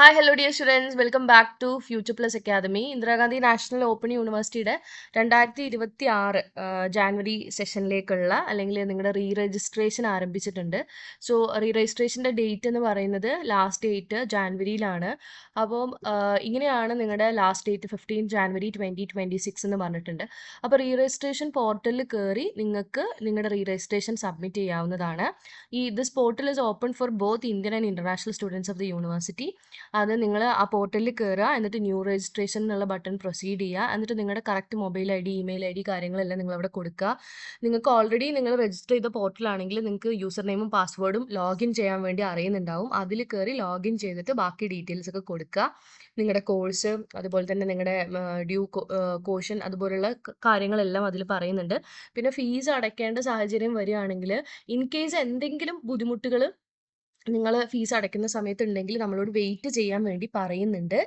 Hi hello dear students welcome back to Future Plus Academy Indira Gandhi National Open യൂണിവേഴ്സിറ്റിയുടെ രണ്ടായിരത്തി ഇരുപത്തി ആറ് January സെഷനിലേക്കുള്ള അല്ലെങ്കിൽ നിങ്ങളുടെ റീ രജിസ്ട്രേഷൻ ആരംഭിച്ചിട്ടുണ്ട്. സോ റീ രജിസ്ട്രേഷന്റെ ഡേറ്റ് എന്ന് പറയുന്നത് ലാസ്റ്റ് ഡേറ്റ് ജാനുവരിയിലാണ് അപ്പോൾ ഇങ്ങനെയാണ് നിങ്ങളുടെ last date fifteen January twenty twenty six എന്ന് പറഞ്ഞിട്ടുണ്ട്. അപ്പോൾ റീ രജിസ്ട്രേഷൻ പോർട്ടലിൽ കയറി നിങ്ങൾക്ക് നിങ്ങളുടെ റീ രജിസ്ട്രേഷൻ സബ്മിറ്റ് ചെയ്യാവുന്നതാണ്. ഈ this portal is open for both Indian and international students of the university അത് നിങ്ങൾ ആ പോർട്ടലിൽ കയറുക എന്നിട്ട് ന്യൂ രജിസ്ട്രേഷൻ എന്നുള്ള ബട്ടൺ പ്രൊസീഡ് ചെയ്യുക എന്നിട്ട് നിങ്ങളുടെ correct mobile I D email I D കാര്യങ്ങളെല്ലാം നിങ്ങൾ അവിടെ കൊടുക്കുക നിങ്ങൾക്ക് ഓൾറെഡി നിങ്ങൾ രജിസ്റ്റർ ചെയ്ത പോർട്ടലാണെങ്കിൽ നിങ്ങൾക്ക് യൂസർ നെയിമും പാസ്വേഡും ലോഗിൻ ചെയ്യാൻ വേണ്ടി അറിയുന്നുണ്ടാവും. അതിൽ കയറി ലോഗിൻ ചെയ്തിട്ട് ബാക്കി ഡീറ്റെയിൽസ് ഒക്കെ കൊടുക്കുക നിങ്ങളുടെ കോഴ്സ് അതുപോലെ തന്നെ നിങ്ങളുടെ ഡ്യൂ കോഷൻ അതുപോലുള്ള കാര്യങ്ങളെല്ലാം അതിൽ പറയുന്നുണ്ട്. പിന്നെ ഫീസ് അടയ്ക്കേണ്ട സാഹചര്യം വരികയാണെങ്കിൽ ഇൻ കേസ് എന്തെങ്കിലും ബുദ്ധിമുട്ടുകൾ നിങ്ങൾ ഫീസ് അടയ്ക്കുന്ന സമയത്ത് ഉണ്ടെങ്കിൽ നമ്മളോട് വെയിറ്റ് ചെയ്യാൻ വേണ്ടി പറയുന്നുണ്ട്.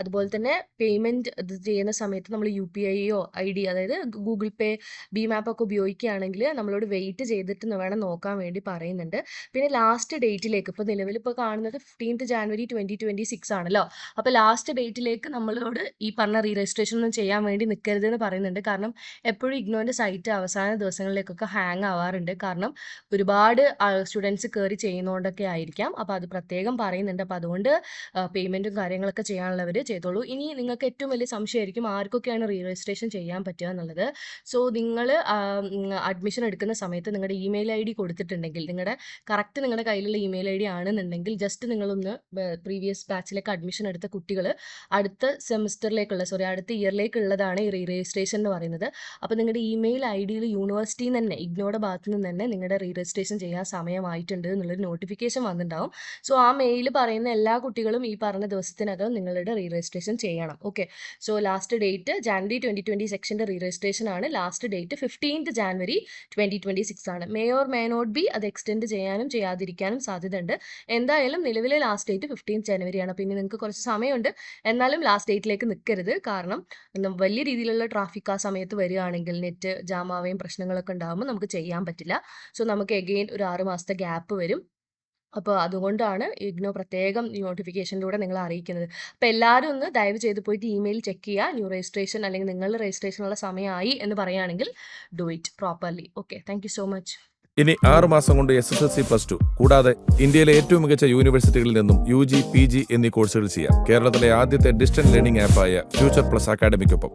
അതുപോലെ തന്നെ പേയ്മെന്റ് ഇത് ചെയ്യുന്ന സമയത്ത് നമ്മൾ യു പി ഐയോ ഐ ഡി അതായത് ഗൂഗിൾ പേ ബി മാപ്പ് ഒക്കെ ഉപയോഗിക്കുകയാണെങ്കിൽ നമ്മളോട് വെയിറ്റ് ചെയ്തിട്ട് വേണം നോക്കാൻ വേണ്ടി പറയുന്നുണ്ട്. പിന്നെ ലാസ്റ്റ് ഡേറ്റിലേക്ക് ഇപ്പോൾ നിലവിൽ ഇപ്പോൾ കാണുന്നത് fifteenth January twenty twenty six ആണല്ലോ അപ്പോൾ ലാസ്റ്റ് ഡേറ്റിലേക്ക് നമ്മളോട് ഈ പറഞ്ഞ റീ രജിസ്ട്രേഷൻ ഒന്നും ചെയ്യാൻ വേണ്ടി നിൽക്കരുത് എന്ന് പറയുന്നുണ്ട്. കാരണം എപ്പോഴും ഇഗ്നോന്റെ സൈറ്റ് അവസാന ദിവസങ്ങളിലേക്കൊക്കെ ഹാങ് ആവാറുണ്ട്. കാരണം ഒരുപാട് സ്റ്റുഡൻസ് കയറി ചെയ്യുന്നതുകൊണ്ടൊക്കെ ആയിരിക്കാം. അപ്പോൾ അത് പ്രത്യേകം പറയുന്നുണ്ട്. അപ്പോൾ അതുകൊണ്ട് പേയ്മെന്റും കാര്യങ്ങളൊക്കെ ചെയ്യാനുള്ളവർ ചെയ്തോളൂ. ഇനി നിങ്ങൾക്ക് ഏറ്റവും വലിയ സംശയമായിരിക്കും ആർക്കൊക്കെയാണ് റീ രജിസ്ട്രേഷൻ ചെയ്യാൻ പറ്റുക എന്നുള്ളത്. സോ നിങ്ങൾ അഡ്മിഷൻ എടുക്കുന്ന സമയത്ത് നിങ്ങളുടെ ഇമെയിൽ ഐ ഡി കൊടുത്തിട്ടുണ്ടെങ്കിൽ നിങ്ങളുടെ കറക്റ്റ് നിങ്ങളുടെ കയ്യിലുള്ള ഇമെയിൽ ഐ ഡി ആണെന്നുണ്ടെങ്കിൽ ജസ്റ്റ് നിങ്ങളൊന്ന് പ്രീവിയസ് ബാച്ചിലേക്ക് അഡ്മിഷൻ എടുത്ത കുട്ടികൾ അടുത്ത സെമിസ്റ്ററിലേക്കുള്ള സോറി അടുത്ത ഇയറിലേക്കുള്ളതാണ് ഈ റീ രജിസ്ട്രേഷൻ എന്ന് പറയുന്നത്. അപ്പോൾ നിങ്ങളുടെ ഇമെയിൽ ഐ ഡിയിൽ യൂണിവേഴ്സിറ്റിയിൽ നിന്ന് തന്നെ ഇഗ്നോയുടെ ഭാഗത്തു നിന്ന് തന്നെ നിങ്ങളുടെ റീ രജിസ്ട്രേഷൻ ചെയ്യാൻ സമയമായിട്ടുണ്ട് എന്നുള്ളൊരു നോട്ടിഫിക്കേഷൻ വന്നിട്ടുണ്ടാവും. സോ ആ മെയിൽ പറയുന്ന എല്ലാ കുട്ടികളും ഈ പറഞ്ഞ ദിവസത്തിനകം നിങ്ങളുടെ റീ രജിസ്ട്രേഷൻ ചെയ്യണം. Okay so last date January twenty twenty സെക്ഷന്റെ റീ രജിസ്ട്രേഷൻ ആണ്. Last date fifteenth January twenty twenty six ആണ്. May or may not be അത് എക്സ്റ്റെൻഡ് ചെയ്യാനും ചെയ്യാതിരിക്കാനും സാധ്യതയുണ്ട്. എന്തായാലും നിലവിലെ ലാസ്റ്റ് ഡേറ്റ് ഫിഫ്റ്റീൻ ജനുവരിയാണ് പിന്നെ നിങ്ങൾക്ക് കുറച്ച് സമയമുണ്ട്. എന്നാലും ലാസ്റ്റ് ഡേറ്റിലേക്ക് നിൽക്കരുത് കാരണം വലിയ രീതിയിലുള്ള ട്രാഫിക് ആ സമയത്ത് വരികയാണെങ്കിൽ നെറ്റ് ജാമാവേയും പ്രശ്നങ്ങളൊക്കെ ഉണ്ടാകുമ്പോൾ നമുക്ക് ചെയ്യാൻ പറ്റില്ല. സോ നമുക്ക് എഗെയിൻ ഒരു ആറ് മാസത്തെ ഗ്യാപ്പ് വരും. അപ്പോൾ അതുകൊണ്ടാണ് ഇഗ്നോ പ്രത്യേകം നോട്ടിഫിക്കേഷനിലൂടെ നിങ്ങൾ അറിയിക്കുന്നത്. അപ്പോൾ എല്ലാവരും ഒന്ന് ദയവ് ചെയ്ത് പോയിട്ട് ഇമെയിൽ ചെക്ക് ചെയ്യുക. ന്യൂ രജിസ്ട്രേഷൻ അല്ലെങ്കിൽ നിങ്ങളുടെ രജിസ്ട്രേഷനുള്ള സമയമായി എന്ന് പറയുകയാണെങ്കിൽ do it properly. Okay. Thank so much. ഇനി ആറ് മാസം കൊണ്ട് S S L C plus two കൂടാതെ ഇന്ത്യയിലെ ഏറ്റവും മികച്ച യൂണിവേഴ്സിറ്റികളിൽ നിന്നും യു ജി പി ജി എന്നീ കോഴ്സുകൾ ചെയ്യാം. കേരളത്തിലെ ആദ്യത്തെ ഡിസ്റ്റൻസ് ലേണിംഗ് ആപ്പായ ഫ്യൂച്ചർ പ്ലസ് അക്കാഡമിക്കൊപ്പം.